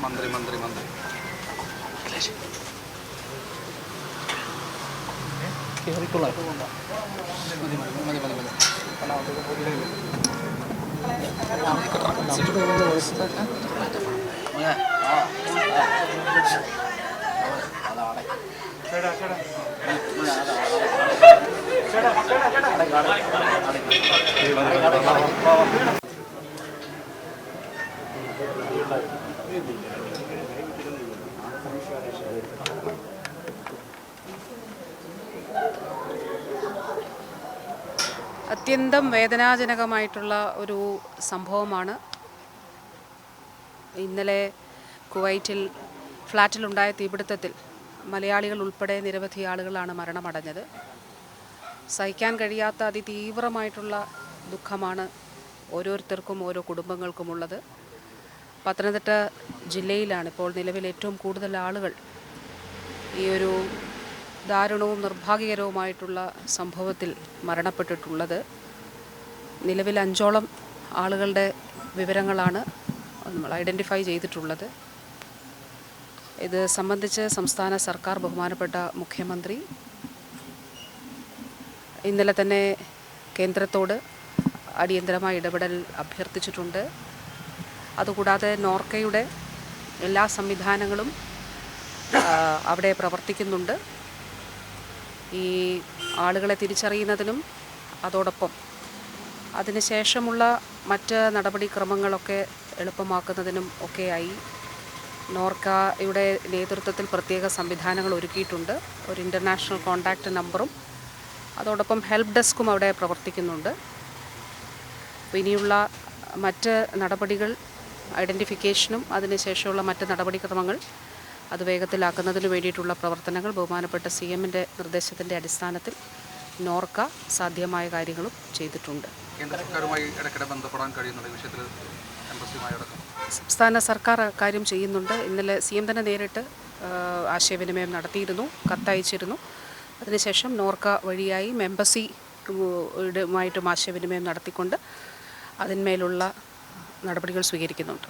mandri, mandri, mandri. Oke, hari pulang. Mandi, mandi, mandi, mandi, mandi. Kalau untuk pergi lagi. Ada, ada, ada. അത്യന്തം വേദനാജനകമായിട്ടുള്ള ഒരു സംഭവമാണ്. ഇന്നലെ കുവൈറ്റിൽ ഫ്ലാറ്റിലുണ്ടായ തീപിടുത്തത്തിൽ മലയാളികൾ ഉൾപ്പെടെ നിരവധി ആളുകളാണ് മരണമടഞ്ഞത്. സഹിക്കാൻ കഴിയാത്ത അതിതീവ്രമായിട്ടുള്ള ദുഃഖമാണ് ഓരോരുത്തർക്കും ഓരോ കുടുംബങ്ങൾക്കുമുള്ളത്. പത്തനംതിട്ട ജില്ലയിലാണ് ഇപ്പോൾ നിലവിൽ ഏറ്റവും കൂടുതൽ ആളുകൾ ഈ ഒരു ദാരുണവും നിർഭാഗ്യകരവുമായിട്ടുള്ള സംഭവത്തിൽ മരണപ്പെട്ടിട്ടുള്ളത്. നിലവിൽ അഞ്ചോളം ആളുകളുടെ വിവരങ്ങളാണ് നമ്മൾ ഐഡന്റിഫൈ ചെയ്തിട്ടുള്ളത്. ഇത് സംബന്ധിച്ച് സംസ്ഥാന സർക്കാർ ബഹുമാനപ്പെട്ട മുഖ്യമന്ത്രി ഇന്നലെ തന്നെ കേന്ദ്രത്തോട് അടിയന്തരമായി ഇടപെടൽ അഭ്യർത്ഥിച്ചിട്ടുണ്ട്. അതുകൂടാതെ നോർക്കയുടെ എല്ലാ സംവിധാനങ്ങളും അവിടെ പ്രവർത്തിക്കുന്നുണ്ട്. ഈ ആളുകളെ തിരിച്ചറിയുന്നതിനും അതോടൊപ്പം അതിനുശേഷമുള്ള മറ്റ് നടപടിക്രമങ്ങളൊക്കെ എളുപ്പമാക്കുന്നതിനും ഒക്കെയായി നോർക്കയുടെ നേതൃത്വത്തിൽ പ്രത്യേക സംവിധാനങ്ങൾ ഒരുക്കിയിട്ടുണ്ട്. ഒരു ഇന്റർനാഷണൽ കോൺടാക്റ്റ് നമ്പറും അതോടൊപ്പം ഹെൽപ്പ് ഡെസ്കും അവിടെ പ്രവർത്തിക്കുന്നുണ്ട്. ഇനിയുള്ള മറ്റ് നടപടികൾ ഐഡന്റിഫിക്കേഷനും അതിനുശേഷമുള്ള മറ്റ് നടപടിക്രമങ്ങൾ അത് വേഗത്തിലാക്കുന്നതിന് വേണ്ടിയിട്ടുള്ള പ്രവർത്തനങ്ങൾ ബഹുമാനപ്പെട്ട സി എമ്മിന്റെ നിർദ്ദേശത്തിന്റെ അടിസ്ഥാനത്തിൽ നോർക്ക സാധ്യമായ കാര്യങ്ങളും ചെയ്തിട്ടുണ്ട്. സംസ്ഥാന സർക്കാർ കാര്യം ചെയ്യുന്നുണ്ട്. ഇന്നലെ സി എം തന്നെ നേരിട്ട് ആശയവിനിമയം നടത്തിയിരുന്നു കത്തയച്ചിരുന്നു. അതിനുശേഷം നോർക്ക വഴിയായി എംബസി യുമായിട്ടും ആശയവിനിമയം നടത്തിക്കൊണ്ട് അതിന്മേലുള്ള നടപടികൾ സ്വീകരിക്കുന്നുണ്ട്.